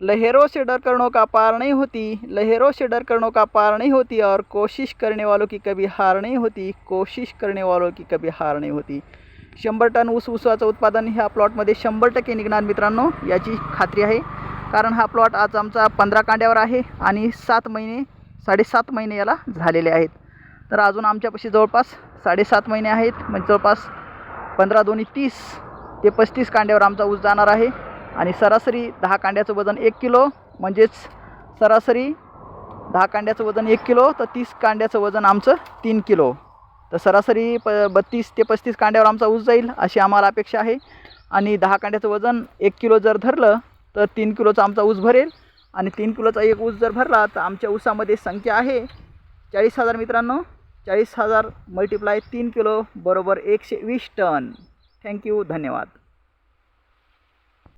लहरों से डर करणों का पार नहीं होती लहरों से डर करणों का पार नहीं होती और कोशिश करने वालों की कभी हार नहीं होती कोशिश करने वालों की कभी हार नाही होती। शंभर टन ऊस ऊसाचं उत्पादन ह्या प्लॉटमध्ये शंभर टक्के निघणार मित्रांनो याची खात्री आहे. कारण हा प्लॉट आज आमचा पंधरा कांड्यावर आहे आणि सात महिने साडेसात महिने याला झालेले आहेत. तर अजून आमच्यापाशी जवळपास साडेसात महिने आहेत. म्हणजे जवळपास पंधरा दोन्ही तीस ते पस्तीस कांड्यावर आमचा ऊस जाणार आहे. आणि सरासरी दहा कांड्याचं वजन एक किलो म्हणजेच सरासरी दहा कांड्याचं वजन एक किलो तर तीस कांड्याचं वजन आमचं तीन किलो. तर सरासरी प बत्तीस ते पस्तीस कांड्यावर आमचा ऊस जाईल अशी आम्हाला अपेक्षा आहे. आणि दहा कांड्याचं वजन एक किलो जर धरलं तर तीन किलोचा आमचा ऊस भरेल. आणि तीन किलोचा एक ऊस जर भरला तर आमच्या ऊसामध्ये संख्या आहे चाळीस हजार मित्रांनो. चाळीस हजार मल्टिप्लाय तीन किलो बरोबर एकशे वीस टन. थँक्यू धन्यवाद.